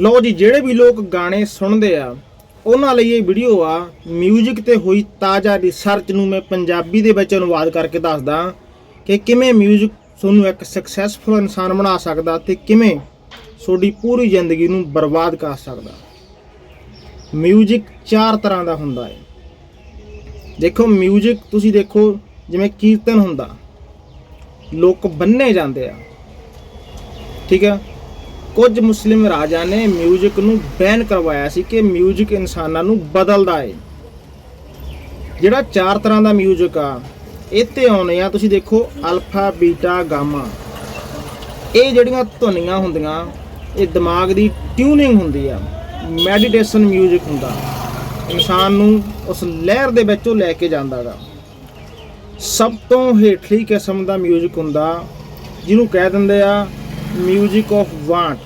ਲਓ ਜੀ ਜਿਹੜੇ ਵੀ ਲੋਕ ਗਾਣੇ ਸੁਣਦੇ ਆ ਉਹਨਾਂ ਲਈ ਇਹ ਵੀਡੀਓ ਆ 뮤직 ਤੇ ਹੋਈ ਤਾਜ਼ਾ ਰਿਸਰਚ ਨੂੰ ਮੈਂ ਪੰਜਾਬੀ ਦੇ ਵਿੱਚ ਅਨੁਵਾਦ ਕਰਕੇ ਦੱਸਦਾ ਕਿ ਕਿਵੇਂ 뮤직 ਤੁਹਾਨੂੰ ਇੱਕ ਸਕਸੈਸਫੁਲ ਇਨਸਾਨ ਬਣਾ ਸਕਦਾ ਤੇ ਕਿਵੇਂ ਤੁਹਾਡੀ ਪੂਰੀ ਜ਼ਿੰਦਗੀ ਨੂੰ ਬਰਬਾਦ ਕਰ ਸਕਦਾ 뮤직 ਚਾਰ ਤਰ੍ਹਾਂ ਦਾ ਹੁੰਦਾ ਹੈ ਦੇਖੋ 뮤직 ਤੁਸੀਂ ਦੇਖੋ ਜਿਵੇਂ ਕੀਰਤਨ ਹੁੰਦਾ ਲੋਕ ਬੰਨੇ ਜਾਂਦੇ ਆ ਠੀਕ ਹੈ ਕੁਝ ਮੁਸਲਿਮ ਰਾਜਾ ਨੇ 뮤직 ਨੂੰ ਬੈਨ ਕਰਵਾਇਆ ਸੀ ਕਿ 뮤직 ਇਨਸਾਨਾਂ ਨੂੰ ਬਦਲਦਾ ਹੈ ਜਿਹੜਾ ਚਾਰ ਤਰ੍ਹਾਂ ਦਾ 뮤직 ਆ ਇੱਥੇ ਆਉਣੇ ਆ ਤੁਸੀਂ ਦੇਖੋ ਅਲਫਾ ਬੀਟਾ ਗਾਮਾ ਇਹ ਜਿਹੜੀਆਂ ਧੁਨੀਆਂ ਹੁੰਦੀਆਂ ਇਹ ਦਿਮਾਗ ਦੀ ਟਿਊਨਿੰਗ ਹੁੰਦੀ ਆ ਮੈਡੀਟੇਸ਼ਨ 뮤직 ਹੁੰਦਾ ਇਨਸਾਨ ਨੂੰ ਉਸ ਲਹਿਰ ਦੇ ਵਿੱਚੋਂ ਲੈ ਕੇ ਜਾਂਦਾਗਾ ਸਭ ਤੋਂ ਹੇਠਲੀ ਕਿਸਮ ਦਾ 뮤직 ਹੁੰਦਾ ਜਿਹਨੂੰ ਕਹਿ ਦਿੰਦੇ ਆ 뮤직 ਆਫ ਵਾਂਟ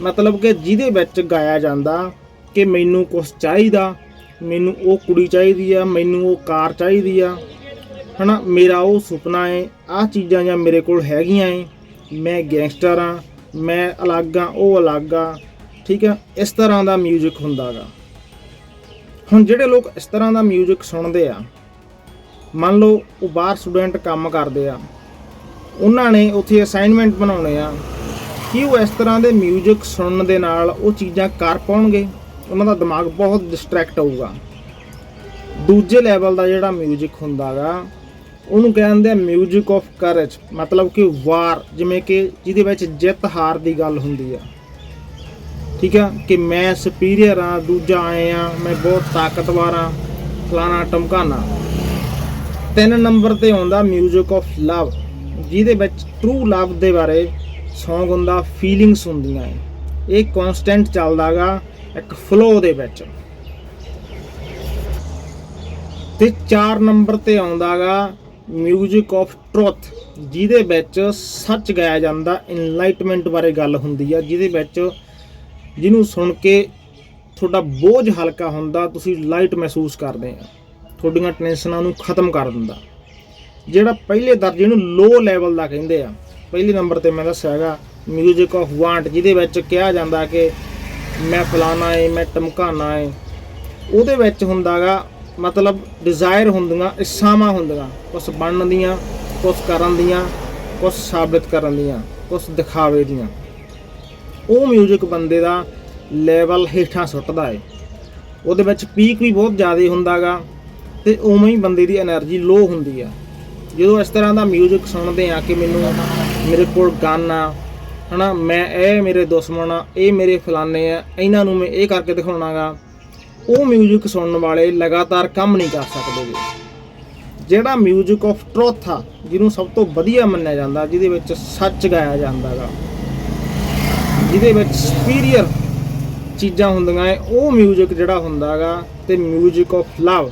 ਮਤਲਬ ਕਿ ਜਿਹਦੇ ਵਿੱਚ ਗਾਇਆ ਜਾਂਦਾ ਕਿ ਮੈਨੂੰ ਕੁਝ ਚਾਹੀਦਾ ਮੈਨੂੰ ਉਹ ਕੁੜੀ ਚਾਹੀਦੀ ਆ ਮੈਨੂੰ ਉਹ ਕਾਰ ਚਾਹੀਦੀ ਆ ਹਨਾ ਮੇਰਾ ਉਹ ਸੁਪਨਾ ਹੈ ਆਹ ਚੀਜ਼ਾਂ ਜਾਂ ਮੇਰੇ ਕੋਲ ਹੈਗੀਆਂ ਏ ਮੈਂ ਗੈਂਗਸਟਰ ਆ ਮੈਂ ਅਲੱਗ ਆ ਉਹ ਅਲੱਗ ਆ ਠੀਕ ਆ ਇਸ ਤਰ੍ਹਾਂ ਦਾ 뮤직 ਹੁੰਦਾਗਾ ਹੁਣ ਜਿਹੜੇ ਲੋਕ ਇਸ ਤਰ੍ਹਾਂ ਦਾ 뮤직 ਸੁਣਦੇ ਆ ਮੰਨ ਲਓ ਉਹ ਬਾਹਰ ਸਟੂਡੈਂਟ ਕੰਮ ਕਰਦੇ ਆ ਉਹਨਾਂ ਨੇ ਉੱਥੇ ਅਸਾਈਨਮੈਂਟ ਬਣਾਉਣੇ ਆ ਕੀ ਉਹ ਇਸ ਤਰ੍ਹਾਂ ਦੇ 뮤직 ਸੁਣਨ ਦੇ ਨਾਲ ਉਹ ਚੀਜ਼ਾਂ ਕਰ ਪਾਉਣਗੇ ਉਹਨਾਂ ਦਾ ਦਿਮਾਗ ਬਹੁਤ ਡਿਸਟਰੈਕਟ ਹੋਊਗਾ ਦੂਜੇ ਲੈਵਲ ਦਾ ਜਿਹੜਾ 뮤직 ਹੁੰਦਾਗਾ ਉਹਨੂੰ ਕਹਿੰਦੇ ਆ 뮤직 ਆਫ ਕਰੇਜ ਮਤਲਬ ਕਿ ਵਾਰ ਜਿਵੇਂ ਕਿ ਜਿਹਦੇ ਵਿੱਚ ਜਿੱਤ ਹਾਰ ਦੀ ਗੱਲ ਹੁੰਦੀ ਆ ਠੀਕ ਆ ਕਿ ਮੈਂ ਸੁਪੀਰੀਅਰ ਆ ਦੂਜਾ ਆਏ ਆ ਮੈਂ ਬਹੁਤ ਤਾਕਤਵਰ ਆ ਫਲਾਣਾ ਟਮਕਾਨਾ ਤਿੰਨ ਨੰਬਰ ਤੇ ਆਉਂਦਾ 뮤직 ਆਫ ਲਵ ਜਿਹਦੇ ਵਿੱਚ ਟਰੂ ਲਵ ਦੇ ਬਾਰੇ ਸੌਂਗ ਹੁੰਦਾ ਫੀਲਿੰਗਸ ਹੁੰਦੀਆਂ ਏ ਇਹ ਕਨਸਟੈਂਟ ਚੱਲਦਾਗਾ, ਇੱਕ ਫਲੋ ਦੇ ਵਿੱਚ। ਤੇ 4 ਨੰਬਰ ਤੇ ਆਉਂਦਾਗਾ 뮤직 ਆਫ ਟਰੁੱਥ ਜਿਹਦੇ ਵਿੱਚ ਸੱਚ ਗਾਇਆ ਜਾਂਦਾ ਇਨਲਾਈਟਮੈਂਟ ਬਾਰੇ ਗੱਲ ਹੁੰਦੀ ਆ, ਜਿਹਦੇ ਵਿੱਚ ਜਿਹਨੂੰ ਸੁਣ ਕੇ ਤੁਹਾਡਾ ਬੋਝ ਹਲਕਾ ਹੁੰਦਾ, ਤੁਸੀਂ ਲਾਈਟ ਮਹਿਸੂਸ ਕਰਦੇ ਆ। ਤੁਹਾਡੀਆਂ ਟੈਨਸ਼ਨਾਂ ਨੂੰ ਖਤਮ ਕਰ ਦਿੰਦਾ। ਜਿਹੜਾ ਪਹਿਲੇ ਦਰਜੇ ਨੂੰ ਲੋ ਲੈਵਲ ਦਾ ਕਹਿੰਦੇ ਆ ਪਹਿਲੇ ਨੰਬਰ ਤੇ ਮੈਂ ਦੱਸਿਆ ਹੈਗਾ ਮਿਊਜ਼ਿਕ ਆਫ ਵਾਂਟ ਜਿਹਦੇ ਵਿੱਚ ਕਿਹਾ ਜਾਂਦਾ ਕਿ ਮੈਂ ਫਲਾਣਾ ਹੈ ਮੈਂ ਟਮਕਾਣਾ ਏ। ਉਹਦੇ ਵਿੱਚ ਹੁੰਦਾਗਾ ਮਤਲਬ ਡਿਜ਼ਾਇਰ ਹੁੰਦੀਆਂ, ਇੱਛਾਵਾਂ ਹੁੰਦੀਆਂ ਕੁਝ ਬਣਨ ਦੀਆਂ ਕੁਝ ਕਰਨ ਦੀਆਂ ਕੁਝ ਸਾਬਿਤ ਕਰਨ ਦੀਆਂ ਕੁਝ ਦਿਖਾਵੇ ਦੀਆਂ। ਉਹ ਮਿਊਜ਼ਿਕ ਬੰਦੇ ਦਾ ਲੈਵਲ ਹੇਠਾਂ ਸੁੱਟਦਾ ਏ। ਉਹਦੇ ਵਿੱਚ ਪੀਕ ਵੀ ਬਹੁਤ ਜ਼ਿਆਦਾ ਹੁੰਦਾਗਾ ਤੇ ਉਵੇਂ ਹੀ ਬੰਦੇ ਦੀ એનર્ਜੀ ਲੋ ਹੁੰਦੀ ਆ। ਜਦੋਂ ਇਸ ਤਰ੍ਹਾਂ ਦਾ ਮਿਊਜ਼ਿਕ ਸੁਣਦੇ ਆ ਕਿ ਮੈਨੂੰ ਮੇਰੇ ਕੋਲ ਗਨ ਆ ਹਨਾ ਮੈਂ ਇਹ ਮੇਰੇ ਦੁਸ਼ਮਣ ਆ ਇਹ ਮੇਰੇ ਫਲਾਨੇ ਆ ਇਹਨਾਂ ਨੂੰ ਮੈਂ ਇਹ ਕਰਕੇ ਦਿਖਾਉਣਾਗਾ ਉਹ 뮤직 ਸੁਣਨ ਵਾਲੇ ਲਗਾਤਾਰ ਕੰਮ ਨਹੀਂ ਕਰ ਸਕਦੇ ਗੇ। ਜਿਹੜਾ 뮤직 ਆਫ ਟਰੁੱਥ ਆ ਜਿਹਨੂੰ ਸਭ ਤੋਂ ਵਧੀਆ ਮੰਨਿਆ ਜਾਂਦਾ ਜਿਹਦੇ ਵਿੱਚ ਸੱਚ ਗਾਇਆ ਜਾਂਦਾਗਾ ਜਿਹਦੇ ਵਿੱਚ ਸੁਪੀਰੀਅਰ ਚੀਜ਼ਾਂ ਹੁੰਦੀਆਂ ਏ ਉਹ 뮤직 ਜਿਹੜਾ ਹੁੰਦਾਗਾ ਤੇ 뮤직 ਆਫ ਲਵ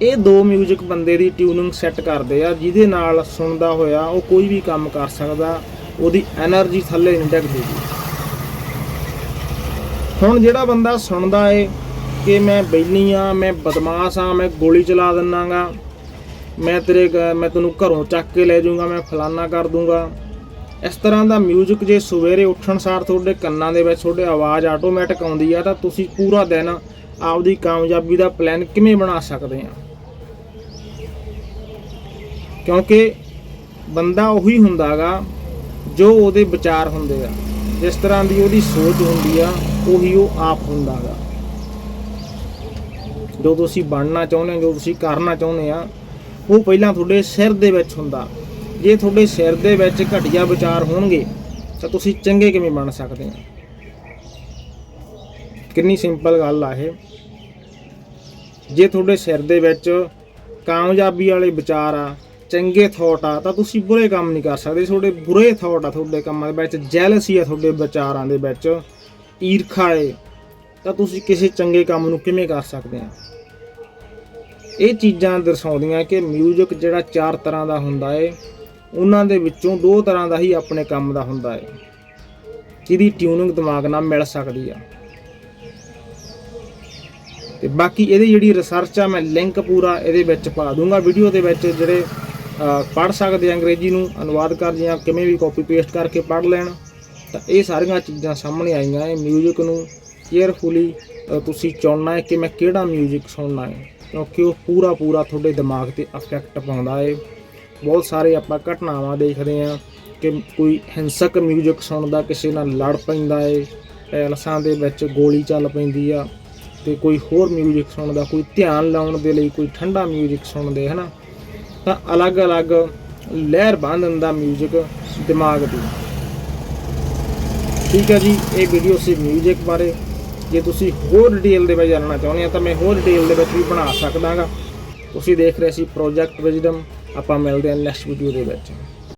ਇਹ ਦੋ ਮਿਊਜ਼ਿਕ ਬੰਦੇ ਦੀ ਟਿਊਨਿੰਗ ਸੈੱਟ ਕਰਦੇ ਆ, ਜਿਹਦੇ ਨਾਲ ਸੁਣਦਾ ਹੋਇਆ ਉਹ ਕੋਈ ਵੀ ਕੰਮ ਕਰ ਸਕਦਾ, ਉਹਦੀ એનર્ਜੀ ਥੱਲੇ ਨਹੀਂ ਡਿੱਗਦੀ ਹੁਣ ਜਿਹੜਾ ਬੰਦਾ ਸੁਣਦਾ ਏ ਕਿ ਮੈਂ ਬੈਲੀ ਆ, ਮੈਂ ਬਦਮਾਸ਼ ਆ, ਮੈਂ ਗੋਲੀ ਚਲਾ ਦਿੰਨਾਗਾ, ਮੈਂ ਤੇਰੇ ਮੈਂ ਤੈਨੂੰ ਘਰੋਂ ਚੱਕ ਕੇ ਲੈ ਜਾਊਂਗਾ, ਮੈਂ ਫਲਾਨਾ ਕਰ ਦੂੰਗਾ, ਇਸ ਤਰ੍ਹਾਂ ਦਾ ਮਿਊਜ਼ਿਕ ਜੇ ਸਵੇਰੇ ਉੱਠਣ ਸਾਰ ਤੁਹਾਡੇ ਕੰਨਾਂ ਦੇ ਵਿੱਚ ਤੁਹਾਡੇ ਆਵਾਜ਼ ਆਟੋਮੈਟਿਕ ਆਉਂਦੀ ਆ, ਤਾਂ ਤੁਸੀਂ ਪੂਰਾ ਦਿਨ ਆਪਦੀ ਕਾਮਯਾਬੀ ਦਾ ਪਲਾਨ ਕਿਵੇਂ ਬਣਾ ਸਕਦੇ ਆ? ਕਿਉਂਕਿ ਬੰਦਾ ਉਹੀ ਹੁੰਦਾਗਾ ਜੋ ਉਹਦੇ ਵਿਚਾਰ ਹੁੰਦੇ ਆ ਜਿਸ ਤਰ੍ਹਾਂ ਦੀ ਉਹਦੀ ਸੋਚ ਹੁੰਦੀ ਆ, ਉਹੀ ਉਹ ਆਪ ਹੁੰਦਾਗਾ। ਜੋ ਤੁਸੀਂ ਬਣਨਾ ਚਾਹੁੰਦੇ ਹੋ, ਜੋ ਤੁਸੀਂ ਕਰਨਾ ਚਾਹੁੰਦੇ ਆ, ਉਹ ਪਹਿਲਾਂ ਤੁਹਾਡੇ ਸਿਰ ਦੇ ਵਿੱਚ ਹੁੰਦਾ। ਜੇ ਤੁਹਾਡੇ ਸਿਰ ਦੇ ਵਿੱਚ ਘਟੀਆ ਵਿਚਾਰ ਹੋਣਗੇ, ਤਾਂ ਤੁਸੀਂ ਚੰਗੇ ਕਿਵੇਂ ਬਣ ਸਕਦੇ ਆ ਕਿੰਨੀ ਸਿੰਪਲ ਗੱਲ ਆ ਇਹ। ਜੇ ਤੁਹਾਡੇ ਸਿਰ ਦੇ ਵਿੱਚ ਕਾਮਯਾਬੀ ਵਾਲੇ ਵਿਚਾਰ ਆ ਚੰਗੇ ਥਾਟ ਆ, ਤਾਂ ਤੁਸੀਂ ਬੁਰੇ ਕੰਮ ਨਹੀਂ ਕਰ ਸਕਦੇ। ਤੁਹਾਡੇ ਬੁਰੇ ਥਾਟ ਆ ਤੁਹਾਡੇ ਕੰਮਾਂ ਦੇ ਵਿੱਚ ਜੈਲਸੀ ਆ ਤੁਹਾਡੇ ਵਿਚਾਰਾਂ ਦੇ ਵਿੱਚ, ਈਰਖਾ ਏ। ਤਾਂ ਤੁਸੀਂ ਕਿਸੇ ਚੰਗੇ ਕੰਮ ਨੂੰ ਕਿਵੇਂ ਕਰ ਸਕਦੇ ਆ? ਇਹ ਚੀਜ਼ਾਂ ਦਰਸਾਉਂਦੀਆਂ ਕਿ 뮤직 ਜਿਹੜਾ ਚਾਰ ਤਰ੍ਹਾਂ ਦਾ ਹੁੰਦਾ ਏ, ਉਹਨਾਂ ਦੇ ਵਿੱਚੋਂ ਦੋ ਤਰ੍ਹਾਂ ਦਾ ਹੀ ਆਪਣੇ ਕੰਮ ਦਾ ਹੁੰਦਾ ਏ। ਜਿਹਦੀ ਟਿਊਨਿੰਗ ਦਿਮਾਗ ਨਾਲ ਮਿਲ ਸਕਦੀ ਆ। ਤੇ ਬਾਕੀ ਇਹਦੀ ਜਿਹੜੀ ਰਿਸਰਚ ਆ, ਮੈਂ ਲਿੰਕ ਪੂਰਾ ਇਹਦੇ ਵਿੱਚ ਪਾ ਦੂੰਗਾ ਵੀਡੀਓ ਦੇ ਵਿੱਚ ਜਿਹੜੇ ਪੜ ਸਕਦੇ ਆ ਅੰਗਰੇਜ਼ੀ ਨੂੰ ਅਨੁਵਾਦ ਕਰ ਜਾਂ ਕਿਵੇਂ ਵੀ ਕਾਪੀ ਪੇਸਟ ਕਰਕੇ ਪੜ ਲੈਣ ਤਾਂ ਇਹ ਸਾਰੀਆਂ ਚੀਜ਼ਾਂ ਸਾਹਮਣੇ ਆਈਆਂ ਹੈ 뮤직 ਨੂੰ ਕੇਅਰਫੁਲੀ ਤੁਸੀਂ ਚੁਣਨਾ ਹੈ ਕਿ ਮੈਂ ਕਿਹੜਾ 뮤직 ਸੁਣਨਾ ਹੈ ਕਿਉਂਕਿ ਉਹ ਪੂਰਾ ਪੂਰਾ ਤੁਹਾਡੇ ਦਿਮਾਗ ਤੇ ਇਫੈਕਟ ਪਾਉਂਦਾ ਹੈ ਬਹੁਤ ਸਾਰੇ ਆਪਾਂ ਘਟਨਾਵਾਂ ਦੇਖਦੇ ਹਾਂ ਕਿ ਕੋਈ ਹਿੰਸਕ 뮤직 ਸੁਣਦਾ ਕਿਸੇ ਨਾਲ ਲੜ ਪੈਂਦਾ ਹੈ ਪੈਲਸਾਂ ਦੇ ਵਿੱਚ ਗੋਲੀ ਚੱਲ ਪੈਂਦੀ ਆ ਤੇ ਕੋਈ ਹੋਰ 뮤직 ਸੁਣਦਾ ਕੋਈ ਧਿਆਨ ਲਾਉਣ ਦੇ ਲਈ ਕੋਈ ਠੰਡਾ 뮤직 ਸੁਣਦੇ ਹਨਾ ਤਾਂ ਅਲੱਗ-ਅਲੱਗ ਲਹਿਰ ਬੰਨ ਦਿੰਦਾ 뮤직 ਦਿਮਾਗ ਦੀ ਠੀਕ ਹੈ ਜੀ ਇਹ ਵੀਡੀਓ ਸੀ 뮤직 ਬਾਰੇ ਜੇ ਤੁਸੀਂ ਹੋਰ ਡਿਟੇਲ ਦੇ ਵਿੱਚ ਜਾਣਨਾ ਚਾਹੁੰਦੇ ਆ ਤਾਂ ਮੈਂ ਹੋਰ ਡਿਟੇਲ ਦੇ ਵਿੱਚ ਵੀ ਬਣਾ ਸਕਦਾਗਾ ਤੁਸੀਂ ਦੇਖ ਰਹੇ ਸੀ ਪ੍ਰੋਜੈਕਟ ਵਿਜ਼ਡਮ ਆਪਾਂ ਮਿਲਦੇ ਹਾਂ ਨੈਕਸਟ ਵੀਡੀਓ ਦੇ ਵਿੱਚ